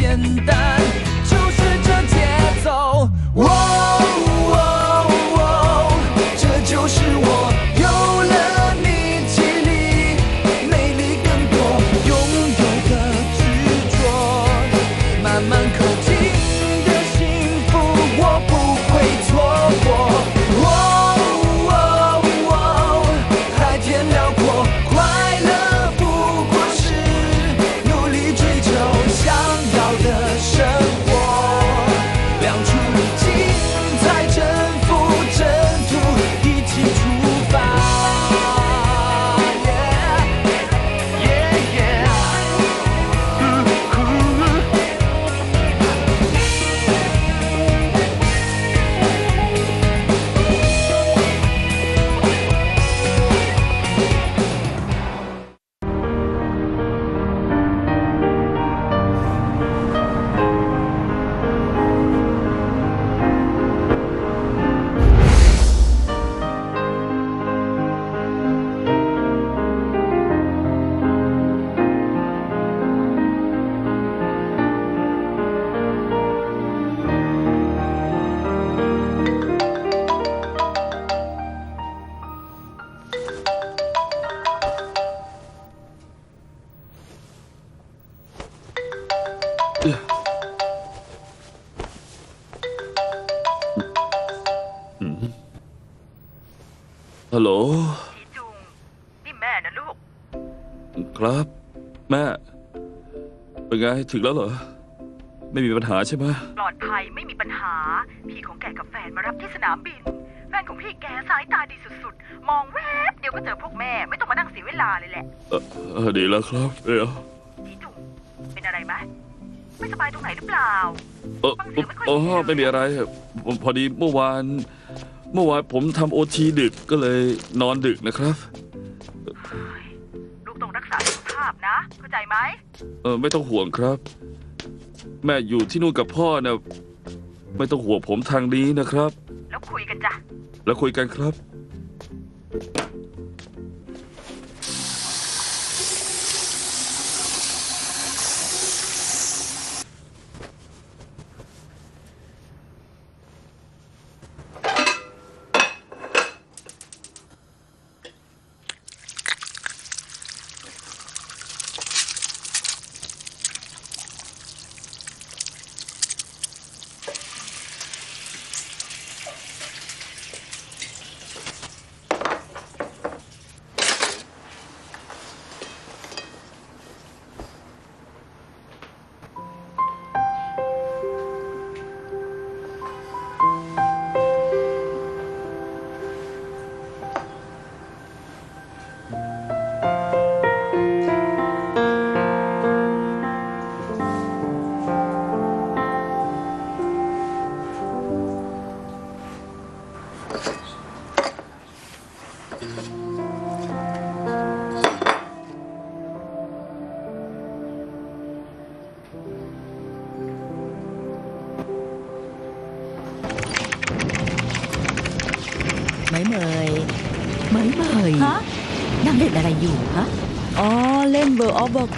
sientas. ฮัลโหลสีจุง นี่แม่นะลูก ครับ แม่ เป็นไงถึงแล้วเหรอ ไม่มีปัญหาใช่ไหมปลอดภัยไม่มีปัญหา พี่ของแกกับแฟนมารับที่สนามบิน แฟนของพี่แกสายตาดีสุดๆ มองแวบเดียวก็เจอพวกแม่ ไม่ต้องมานั่งเสียเวลาเลยแหละ เออเออดีแล้วครับเดี๋ยวสีจุง เป็นอะไรไหมไม่สบายตรงไหนหรือเปล่า เออเออไม่มีอะไรผมพอดีเมื่อวาน เมื่อวานผมทำโอทีดึกก็เลยนอนดึกนะครับ ลูกต้องรักษาสุขภาพนะ เข้าใจไหมเออไม่ต้องห่วงครับ แม่อยู่ที่นู่นกับพ่อนะไม่ต้องห่วงผมทางนี้นะครับ แล้วคุยกันจ้ะแล้วคุยกันครับ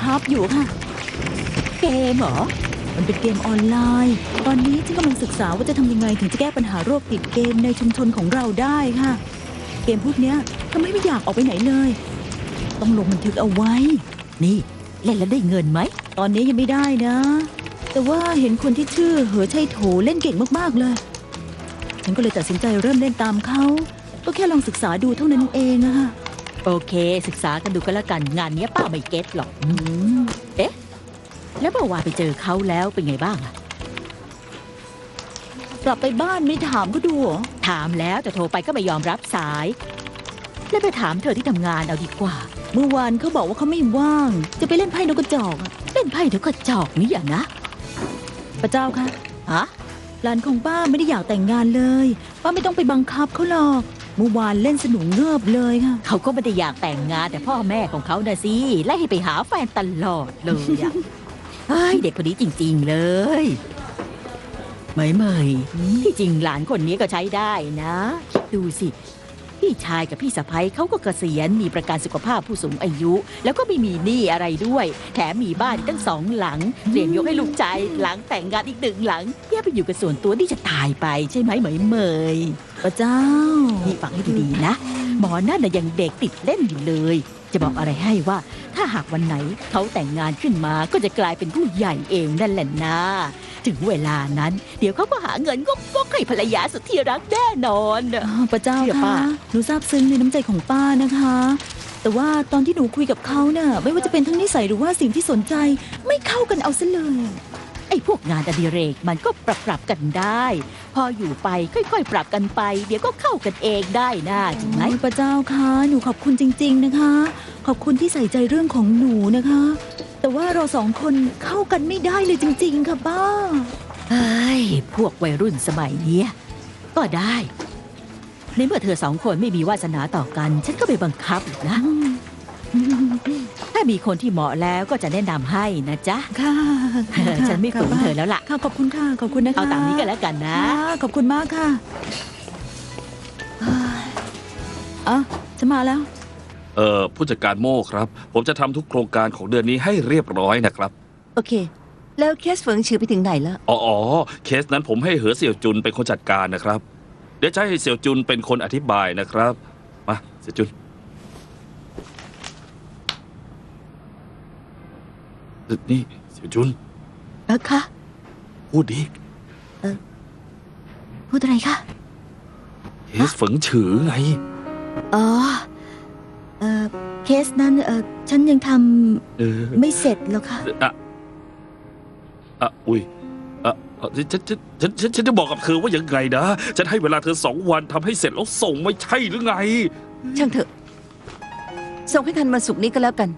World of Warcraft อยู่ค่ะ เกมเหรอ มันเป็นเกมออนไลน์ ตอนนี้ฉันกำลังศึกษาว่าจะทำยังไงถึงจะแก้ปัญหาโรคติดเกมในชุมชนของเราได้ค่ะ เกมพวกเนี้ยทำให้ไม่อยากออกไปไหนเลย ต้องลงบันทึกเอาไว้ นี่เล่นแล้วได้เงินไหม ตอนนี้ยังไม่ได้นะ แต่ว่าเห็นคนที่ชื่อเหอชัยโถเล่นเก่งมากๆเลย ฉันก็เลยตัดสินใจเริ่มเล่นตามเขา ก็แค่ลองศึกษาดูเท่านั้นเองอะค่ะ โอเคศึกษากันดูกันละกันงานเนี้ยป้าไม่เก็ตหรอกอืมแล้วเมื่อวานไปเจอเขาแล้วเป็นไงบ้างอะกลับไปบ้านไม่ถามก็ดูเหรอถามแล้วแต่โทรไปก็ไม่ยอมรับสาย แล้วไปถามเธอที่ทำงานเอาดีกว่า เมื่อวานเขาบอกว่าเขาไม่ว่าง จะไปเล่นไพ่นกกระจอกอะเล่นไพ่เดี๋ยวก็จอกนี่อย่านะ พระเจ้าคะฮะ หลานของป้าไม่ได้อยากแต่งงานเลย ป้าไม่ต้องไปบังคับเขาหรอกเมื่อวานเล่นสนุกเงิบเลยค่ะเขาก็ไม่ได้อยากแต่งงานแต่พ่อแม่ของเขาน่ะสิไล่ให้ไปหาแฟนตลอดเลยอะเฮ้ยเด็กคนนี้จริง ๆ เลยเหมยเหมยที่จริงหลานคนนี้ก็ใช้ได้นะ คิดดูสิ พี่ชายกับพี่สะพ้ยเขาก็เกษียณมีประกันสุขภาพผู้สูงอายุ แล้วก็ไม่มีหนี้อะไรด้วย แถมมีบ้านอีกตั้งสองหลังเตรียมยกให้ลูกชายหลังแต่งงานอีกหนึ่งหลังแยกไปอยู่กับส่วนตัวที่จะตายไปใช่ไหมเหมยเหมยพระเจ้านี่ฟังให้ดีๆนะ หมอนั่นน่ะยังเด็กติดเล่นอยู่เลย จะบอกอะไรให้ว่า ถ้าหากวันไหนเขาแต่งงานขึ้นมาก็จะกลายเป็นผู้ใหญ่เองนั่นแหละนะ ถึงเวลานั้น เดี๋ยวเขาก็หาเงินก็ก็ให้ภรรยาสุดที่รักแน่นอนอ้าวพระเจ้าเชื่อป้าค่ะหนูซาบซึ้งในน้ำใจของป้านะคะ แต่ว่าตอนที่หนูคุยกับเขาเนี่ยไม่ว่าจะเป็นทั้งนิสัยหรือว่าสิ่งที่สนใจ ไม่เข้ากันเอาซะเลย ไอ้พวกงานอดิเรกมันก็ปรับปรับๆกันได้ พออยู่ไปค่อยๆ ปรับกันไป เดี๋ยวก็เข้ากันเองได้นะจริงไหมโอ้ยพระเจ้าคะหนูขอบคุณจริง ๆ นะคะ ขอบคุณที่ใส่ใจเรื่องของหนูนะคะ แต่ว่าเราสองคนเข้ากันไม่ได้เลยจริง ๆ ค่ะป้าเฮ้ยพวกวัยรุ่นสมัยเนี้ยก็ได้ในเมื่อเธอสองคนไม่มีวาสนาต่อกัน ฉันก็ไปบังคับหรอกนะ ถ้ามีคนที่เหมาะแล้วก็จะแนะนำให้นะจ๊ะ ค่ะฉันไม่ฝืนเธอแล้วล่ะ ค่ะขอบคุณค่ะขอบคุณนะคะเอาตามนี้ก็แล้วกันนะ ค่ะขอบคุณมากค่ะเฮ้ยอะจะมาแล้ว เอ่อผู้จัดการโม่ครับ ผมจะทำทุกโครงการของเดือนนี้ให้เรียบร้อยนะครับ โอเค แล้วเคสเฟิงชื่อไปถึงไหนแล้ว อ๋ออ๋อเคสนั้นผมให้เหอเสี่ยวจุนเป็นคนจัดการนะครับ เดี๋ยวจะให้เสี่ยวจุนเป็นคนอธิบายนะครับ มาเสี่ยวจุนนี่เสี่ยวจุนเออคะพูดดิพูดอะไรคะ เคสเฝิงฉือไง อ๋อ เอ่อเคสนั้นเอ่อฉันยังทเออำไม่เสร็จหรอกค่ะ อะอะอุ้ยอะอะฉันฉันฉันฉันฉันจะบอกกับเธอว่ายังไงนะ ฉันให้เวลาเธอสองวันทำให้เสร็จแล้วส่งไม่ใช่หรือไง ช่างเถอะ ส่งให้ทันมาสุกร์นี้ก็แล้วกัน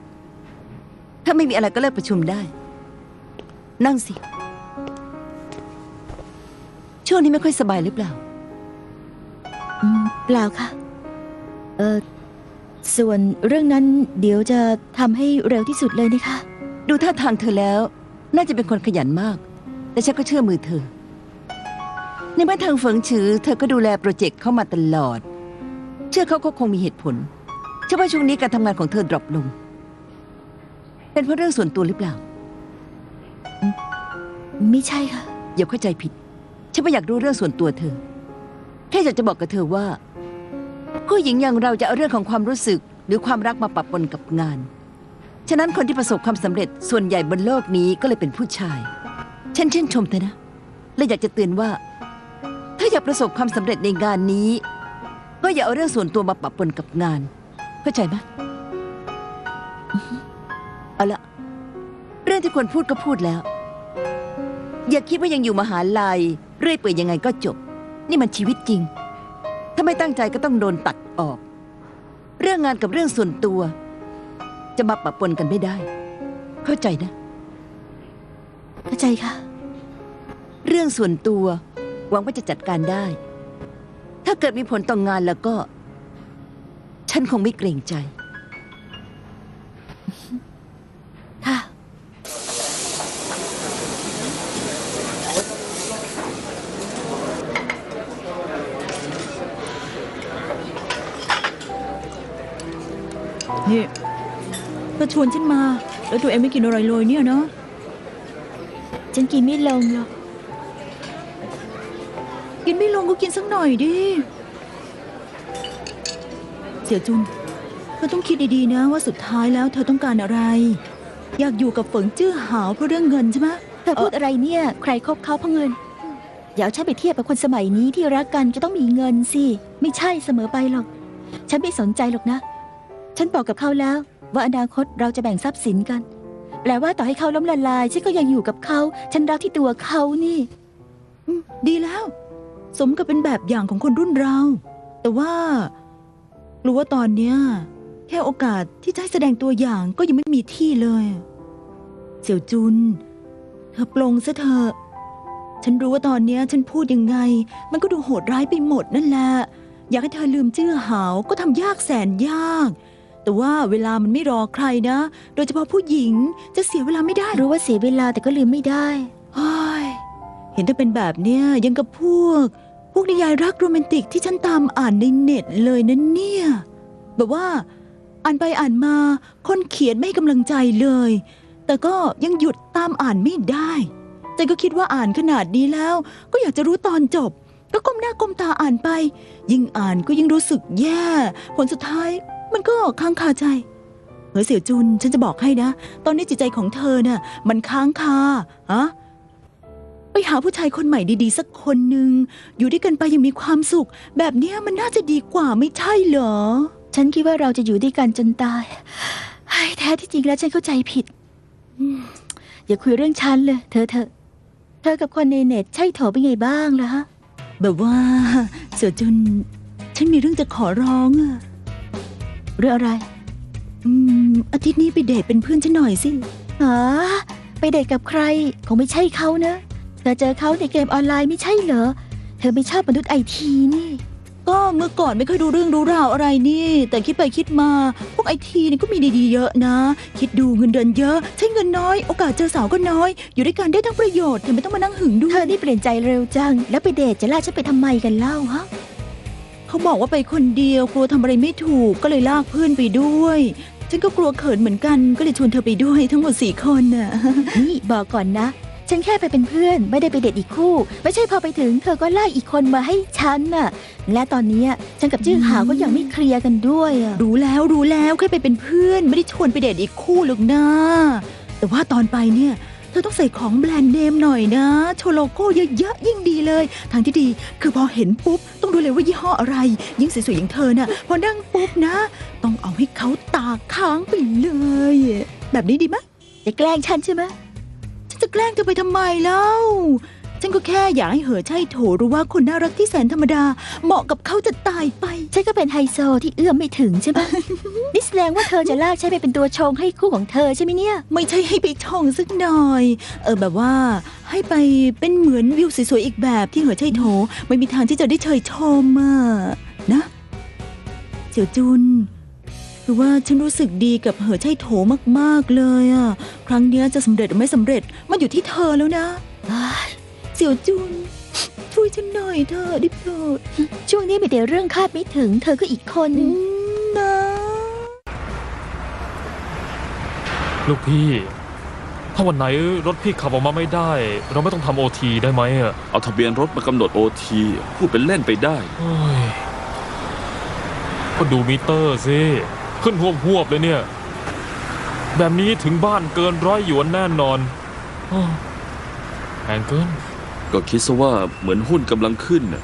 ถ้าไม่มีอะไรก็เลิกประชุมได้ นั่งสิ ช่วงนี้ไม่ค่อยสบายหรือเปล่า อืมเปล่าค่ะ เอ่อ ส่วนเรื่องนั้นเดี๋ยวจะทำให้เร็วที่สุดเลยนะคะ ดูท่าทางเธอแล้ว น่าจะเป็นคนขยันมาก แต่ฉันก็เชื่อมือเธอ ในแม้ทางเฟิงฉือ เธอก็ดูแลโปรเจกต์เข้ามาตลอด เชื่อเขาก็คงมีเหตุผลเชื่อว่าช่วงนี้การทำงานของเธอดรอปลง เป็นเพราะเรื่องส่วนตัวหรือเปล่า ไม่ใช่ค่ะ อย่าเข้าใจผิด ฉันไม่อยากรู้เรื่องส่วนตัวเธอ แค่อยากจะบอกกับเธอว่า ผู้หญิงอย่างเราจะเอาเรื่องของความรู้สึกหรือความรักมาปะปนกับงาน ฉะนั้นคนที่ประสบความสำเร็จส่วนใหญ่บนโลกนี้ก็เลยเป็นผู้ชายฉันชื่นชมเธอนะ และอยากจะเตือนว่า ถ้าอยากประสบความสำเร็จในงานนี้ ก็อย่าเอาเรื่องส่วนตัวมาปะปนกับงาน เข้าใจไหมเอาละเรื่องที่ควรพูดก็พูดแล้ว อย่าคิดว่ายังอยู่มหาลัยเรื่อยเปื่อยยังไงก็จบ นี่มันชีวิตจริง ถ้าไม่ตั้งใจก็ต้องโดนตัดออก เรื่องงานกับเรื่องส่วนตัว จะมาปะปนกันไม่ได้ เข้าใจนะ เข้าใจค่ะ เรื่องส่วนตัวหวังว่าจะจัดการได้ ถ้าเกิดมีผลต่องงานแล้วก็ ฉันคงไม่เกรงใจ ค่ะ นี่เธอชวนฉันมา แล้วตัวเองไม่กินอะไรเลยเนี่ยเนาะฉันกินไม่ลงหรอก กินไม่ลงก็กินสักหน่อยดิ เสี่ยวจุน เธอต้องคิดดีๆนะว่าสุดท้ายแล้วเธอต้องการอะไร อยากอยู่กับเฟิงจื้อหาวเพราะเรื่องเงินใช่ไหมเธอพูดอะไรเนี่ย ใครคบเขาเพราะเงิน อย่าเอาฉันไปเทียบกับคนสมัยนี้ที่รักกันจะต้องมีเงินสิ ไม่ใช่เสมอไปหรอก ฉันไม่สนใจหรอกนะ ฉันบอกกับเขาแล้ว ว่าอนาคตเราจะแบ่งทรัพย์สินกัน แปลว่าต่อให้เขาล้มละลาย ฉันก็ยังอยู่กับเขา ฉันรักที่ตัวเขานี่ อืมดีแล้ว สมกับเป็นแบบอย่างของคนรุ่นเรา แต่ว่ารู้ว่าตอนเนี้ยแค่โอกาสที่จะให้แสดงตัวอย่างก็ยังไม่มีที่เลยเสี่ยวจุนเธอปลงซะเถอะฉันรู้ว่าตอนเนี้ยฉันพูดยังไง มันก็ดูโหดร้ายไปหมดนั่นแหละ อยากให้เธอลืมเจื้อหาวก็ทำยากแสนยาก แต่ว่าเวลามันไม่รอใครนะ โดยเฉพาะผู้หญิงจะเสียเวลาไม่ได้รู้ว่าเสียเวลาแต่ก็ลืมไม่ได้ เฮ้ยเห็นเธอเป็นแบบเนี้ยยังกับพวก พวกนิยายรักโรแมนติกที่ฉันตามอ่านในเน็ตเลยนะเนี่ย แบบว่า อ่านไปอ่านมาคนเขียนไม่ให้กำลังใจเลย แต่ก็ยังหยุดตามอ่านไม่ได้ใจก็คิดว่าอ่านขนาดนี้แล้ว ก็อยากจะรู้ตอนจบ ก็ก้มหน้าก้มตาอ่านไป ยิ่งอ่านก็ยิ่งรู้สึกแย่ ผลสุดท้าย มันก็ค้างคาใจเฮ้ยเสี่ยวจุนฉันจะบอกให้นะ ตอนนี้จิตใจของเธอน่ะ มันค้างคาอะไปหาผู้ชายคนใหม่ดีๆ สักคนหนึ่งอยู่ด้วยกันไปยังมีความสุข แบบเนี้ยมันน่าจะดีกว่าไม่ใช่เหรอ ฉันคิดว่าเราจะอยู่ด้วยกันจนตายเฮ้ยแท้ที่จริงแล้วฉันเข้าใจผิดอืมอย่าคุยเรื่องฉันเลย เธอเธอเธอกับคนในเน็ตใช่โถเป็นไงบ้างล่ะฮะแบบว่า เสี่ยวจุน ฉันมีเรื่องจะขอร้องอะ เรื่องอะไร อืม อาทิตย์นี้ไปเดทเป็นเพื่อนฉันหน่อยสิอ๋อไปเดทกับใครคงไม่ใช่เขานะ เธอเจอเขาในเกมออนไลน์ไม่ใช่เหรอ เธอไม่ชอบมนุษย์ไอทีนี่ ก็เมื่อก่อนไม่เคยดูเรื่องรู้ราวอะไรนี่ แต่คิดไปคิดมา พวกไอทีนี่ก็มีดีๆเยอะนะ คิดดูเงินเดือนเยอะ ใช้เงินน้อย โอกาสเจอสาวก็น้อย อยู่ด้วยกันได้ทั้งประโยชน์แถมไม่ต้องมานั่งหึงด้วย เธอนี่เปลี่ยนใจเร็วจัง แล้วไปเดทจะล่าฉันไปทำไมกันเล่าฮะ เขาบอกว่าไปคนเดียวกลัวทำอะไรไม่ถูกก็เลยลากเพื่อนไปด้วย ฉันก็กลัวเขินเหมือนกันก็เลยชวนเธอไปด้วยทั้งหมดสี่คนน่ะ นี่บอกก่อนนะ ฉันแค่ไปเป็นเพื่อนไม่ได้ไปเดทอีกคู่ ไม่ใช่พอไปถึงเธอก็ไล่อีกคนมาให้ฉันน่ะ และตอนเนี้ยฉันกับจื้อหาวก็ยังไม่เคลียร์กันด้วยอะรู้แล้วรู้แล้วแค่ไปเป็นเพื่อน ไม่ได้ชวนไปเดทอีกคู่หรอกนะแต่ว่าตอนไปเนี่ย ธอต้องใส่ของแบรนด์เนมหน่อยนะโชว์โลโก้เยอะๆยิ่งดีเลย ทางที่ดีคือพอเห็นปุ๊บ ต้องดูเลยว่ายี่ห้ออะไร ยิ่งสวยๆอย่างเธอน่ะพอนั่งปุ๊บนะ ต้องเอาให้เขาตาค้างไปเลย แบบนี้ดีไหมจะแกล้งฉันใช่ไหมฉันจะแกล้งเธอไปทำไมเล่า ฉันก็แค่อยากให้เหอใช่โถรู้ว่าคนน่ารักที่แสนธรรมดา เหมาะกับเขาจะตายไป ฉันก็เป็นไฮโซที่เอื้อมไม่ถึงใช่ไหม นี่แสดงว่าเธอจะลากฉันไปเป็นตัวชงให้คู่ของเธอใช่ไหมเนี่ย ไม่ใช่ให้ไปชงสักหน่อย เออแบบว่า ให้ไปเป็นเหมือนวิวสวยๆอีกแบบที่เหอใช่โถ ไม่มีทางที่จะได้เชยชมอะนะเจียวจุนคือว่าฉันรู้สึกดีกับเหอใช่โถมากๆเลยอะครั้งเนี้ยจะสำเร็จหรือไม่สำเร็จมันอยู่ที่เธอแล้วนะ เสี่ยวจุนช่วยฉันหน่อยเธอะได้โปรดช่วงนี้มีแต่เรื่องคาดไม่ถึง เธอก็อีกคนอืมนะ ลูกพี่ ถ้าวันไหนรถพี่ขับออกมาไม่ได้ เราไม่ต้องทำโอทีได้ไหมอะเอาทะเบียนรถมากำหนดโอทีพูดเป็นเล่นไปได้ เฮ้ยก็ดูมิเตอร์สิ ขึ้นหวบหวบๆเลยเนี่ย แบบนี้ถึงบ้านเกินร้อยหยวนแน่นอนอ้อแพงเกิน ก็คิดซะว่าเหมือนหุ้นกำลังขึ้นน่ะ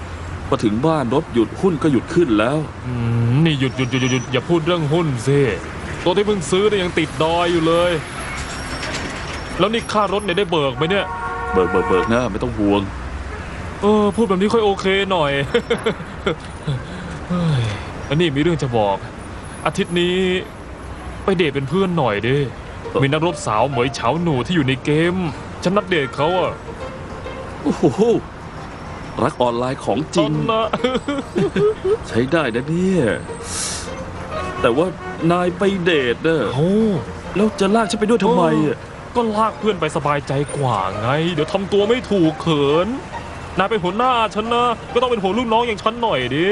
พอถึงบ้านรถหยุดหุ้นก็หยุดขึ้นแล้ว อืมนี่หยุดหยุดหยุดหยุดหยุดอย่าพูดเรื่องหุ้นสิตัวที่เพิ่งซื้อเนี่ยยังติดดอยอยู่เลย แล้วนี่ค่ารถเนี่ยได้เบิกไหมเนี่ย เบิกเบิกเบิกนะไม่ต้องห่วง เออพูดแบบนี้ค่อยโอเคหน่อย เฮ้ยอันนี้มีเรื่องจะบอก อาทิตย์นี้ ไปเดทเป็นเพื่อนหน่อยดิเออมีนักรบสาวเหมยเฉาหนูที่อยู่ในเกม ฉันนัดเดทเขาอะ โอ้โหรักออนไลน์ของจริงตอนนะ ใช้ได้นะเนี่ย แต่ว่านายไปเดทเนอะโอ้แล้วจะลากฉันไปด้วยทำไมอะก็ลากเพื่อนไปสบายใจกว่าไง เดี๋ยวทำตัวไม่ถูกเขินนายเป็นหัวหน้าฉันนะ ก็ต้องเป็นหัวลูกน้องอย่างฉันหน่อยดิ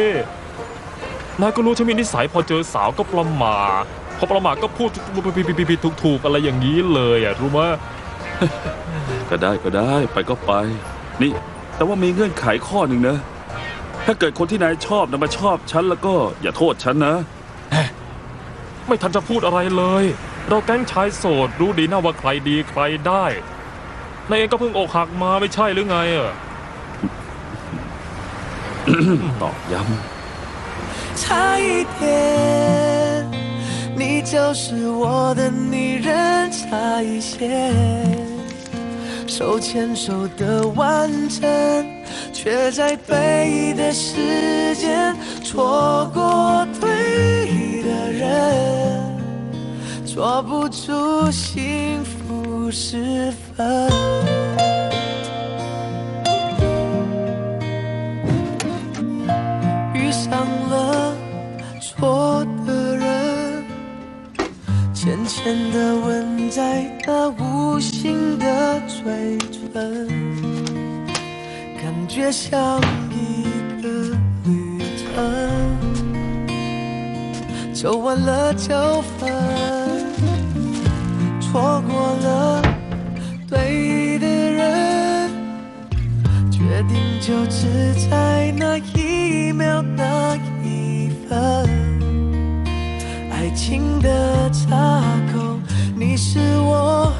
นายก็รู้ฉันมีนิสัยพอเจอสาวก็ประหมาพอประหมาก็พูดผิดๆๆๆถูกๆอะไรอย่างนี้เลยอะรู้ไหม ก็ได้ก็ได้ ไปก็ไป นี่ แต่ว่ามีเงื่อนไขข้อหนึ่งนะ ถ้าเกิดคนที่นายชอบนะมาชอบฉันแล้วก็อย่าโทษฉันนะ ไม่ทันจะพูดอะไรเลย เราแก๊งชายโสดรู้ดีนะว่าใครดีใครได้นายเองก็เพิ่งอกหักมาไม่ใช่หรือไงอ่ะ ตอกย้ 差一点，你就是我的女人，差一些， 手牵手的完整，却在对的时间错过对的人，抓不住幸福时分。遇上了错的人，浅浅的吻在那无形的嘴唇，感觉像一个旅程，走完了就分，错过了对的人。决定就只在那一秒那一分，爱情的差，是我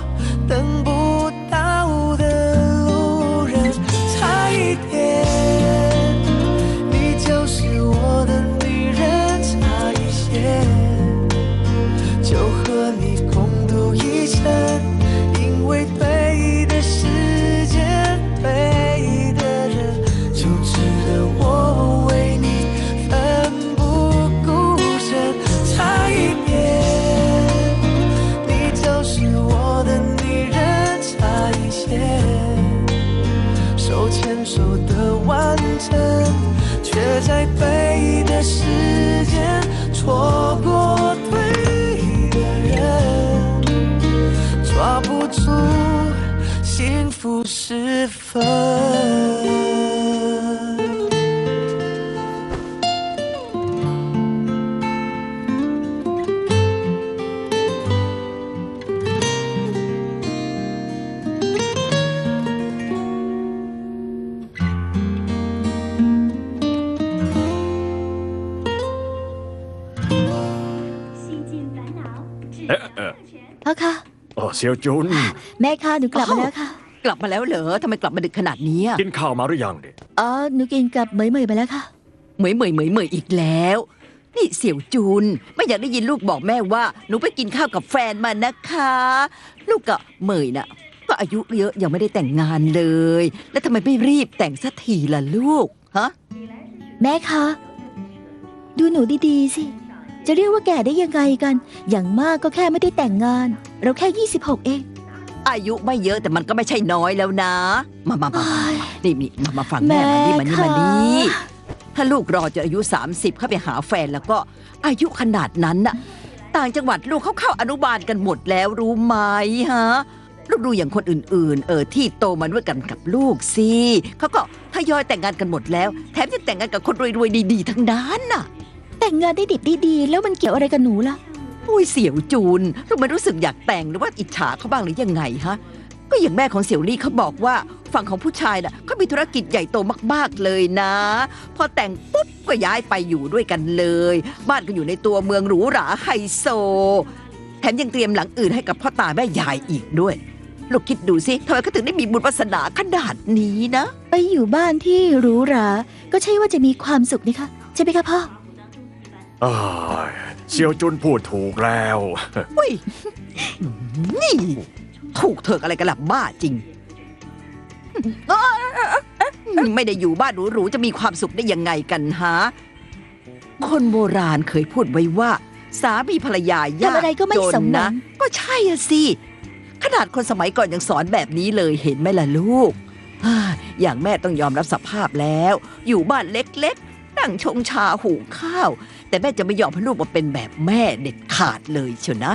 พ่อคะโอ้เซียวจุน แม่คะหนูกลับมาแล้วค่ะกลับมาแล้วเหรอทำไมกลับมาดึกขนาดนี้อะกินข้าวมาหรือยังเนี่ยอ๋อหนูกินกับเหมยเหมยมาแล้วค่ะ เหมยเหมยเหมยเหมยอีกแล้ว นี่เสี่ยวจุน ไม่อยากได้ยินลูกบอกแม่ว่าหนูไปกินข้าวกับแฟนมานะคะ ลูกกับเหมยน่ะ ก็อายุเยอะยังไม่ได้แต่งงานเลย แล้วทำไมไม่รีบแต่งสักทีล่ะลูกฮะแม่คะ ดูหนูดีๆสิ จะเรียกว่าแก่ได้ยังไงกัน อย่างมากก็แค่ไม่ได้แต่งงาน เราแค่ 26 เอง อายุไม่เยอะแต่มันก็ไม่ใช่น้อยแล้วนะ มามามาโอ๊ยนี่นี่มามาฟังแม่มานี่มานี่แม่มานี่คะถ้าลูกรอจนอายุ 30 เข้าไปหาแฟนแล้วก็อายุขนาดนั้นน่ะ ต่างจังหวัดลูกเขาเข้าอนุบาลกันหมดแล้วรู้ไหมฮะลูกดูอย่างคนอื่นๆ เออที่โตมาด้วยกันกับลูกสิเขาก็ทยอยแต่งงานกันหมดแล้ว แถมยังแต่งงานกับคนรวยๆดีๆ ทั้งนั้นน่ะ แต่งงานได้ดิบได้ดีแล้วมันเกี่ยวอะไรกับหนูล่ะ อุ้ยเสี่ยวจูนลูกไม่รู้สึกอยากแต่งหรือว่าอิจฉาเขาบ้างหรือยังไงฮะ ก็อย่างแม่ของเสี่ยวลี่เขาบอกว่าฝั่งของผู้ชายน่ะเขามีธุรกิจใหญ่โตมากๆเลยนะ พอแต่งปุ๊บก็ย้ายไปอยู่ด้วยกันเลย บ้านก็อยู่ในตัวเมืองหรูหราไฮโซ แถมยังเตรียมหลังอื่นให้กับพ่อตาแม่ยายอีกด้วย ลูกคิดดูสิทำไมเขาถึงได้มีบุญวาสนาขนาดนี้นะ ไปอยู่บ้านที่หรูหรา ก็ใช่ว่าจะมีความสุขนะคะใช่ไหมคะพ่อ อ้ายเซียวจุนพูดถูกแล้วอุ้ย นี่ ถูกเถอะอะไรกันล่ะบ้าจริงไม่ได้อยู่บ้านหรูๆจะมีความสุขได้ยังไงกันฮะ คนโบราณเคยพูดไว้ว่า สามีภรรยายากทำอะไรก็ไม่จนสมหวันะ ง ก็ใช่อะสิ ขนาดคนสมัยก่อนยังสอนแบบนี้เลยเห็นไหมล่ะลูกอ่าอย่างแม่ต้องยอมรับสภาพแล้ว อยู่บ้านเล็กๆ นั่งชงชาหุงข้าว แต่แม่จะไม่ยอมให้ลูกมาเป็นแบบแม่เด็ดขาดเลยเชียวนะ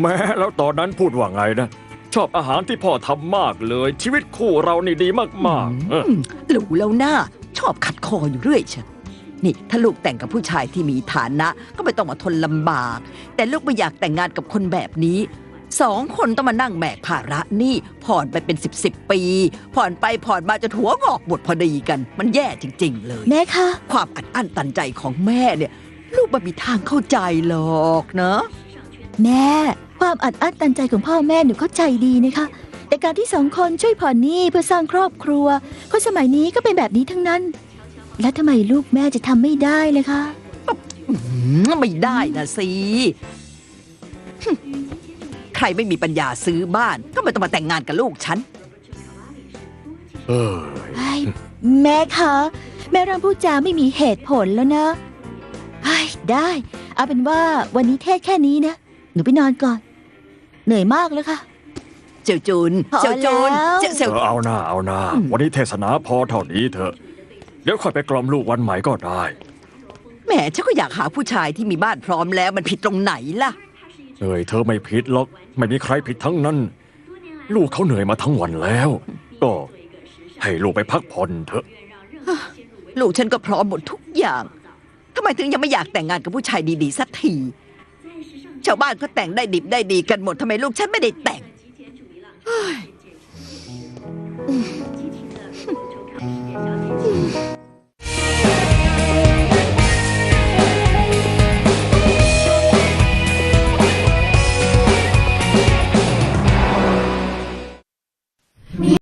แม้แล้วตอนนั้นพูดว่าไงนะ ชอบอาหารที่พ่อทำมากเลย ชีวิตคู่เรานี่ดีมากๆเอออืมรู้แล้วนะชอบขัดคออยู่เรื่อยเชยวนี่ถ้าลูกแต่งกับผู้ชายที่มีฐานะ ก็ไม่ต้องมาทนลำบาก แต่ลูกไม่อยากแต่งงานกับคนแบบนี้ สองคนต้องมานั่งแบกภาระหนี่ผ่อนไปเป็นสิบสิบปี ผ่อนไปผ่อนมาจนหัวงอกหมดพอดีกัน มันแย่จริง ๆ เลยแม่คะความอัดอั้นตันใจของแม่เนี่ย ลูกไม่มีทางเข้าใจหรอกนะ แม่ ความอัดอั้นตันใจของพ่อแม่หนูเข้าใจดีนะคะ แต่การที่สองคนช่วยผ่อนหนี้เพื่อสร้างครอบครัวคนสมัยนี้ก็เป็นแบบนี้ทั้งนั้น แล้วทำไมลูกแม่จะทำไม่ได้เลยคะอืมไม่ได้นะสิฮึ ใครไม่มีปัญญาซื้อบ้านก็ไม่ต้องมาแต่งงานกับลูกฉัน เออไอ้แม่คะ แม่เริ่มพูดจาไม่มีเหตุผลแล้วนะไอ้ได้ เอาเป็นว่าวันนี้เทศแค่นี้นะ หนูไปนอนก่อน เหนื่อยมากแล้วค่ะ เจียวจุนพอเจียวจุนแล้ว เจียวเจียวเออเอาหน้าเอาหน้าอืมวันนี้เทศนาพอเท่านี้เถอะ เดี๋ยวค่อยไปกล่อมลูกวันใหม่ก็ได้ แหมฉันก็อยากหาผู้ชายที่มีบ้านพร้อมแล้วมันผิดตรงไหนล่ะ เอ้ยเธอไม่ผิดหรอกไม่มีใครผิดทั้งนั้น ลูกเขาเหนื่อยมาทั้งวันแล้ว ก็ให้ลูกไปพักผ่อนเถอะ ลูกฉันก็พร้อมหมดทุกอย่างทำไมถึงยังไม่อยากแต่งงานกับผู้ชายดีๆสักทีชาวบ้านก็แต่งได้ดิบได้ดีกันหมดทำไมลูกฉันไม่ได้แต่ง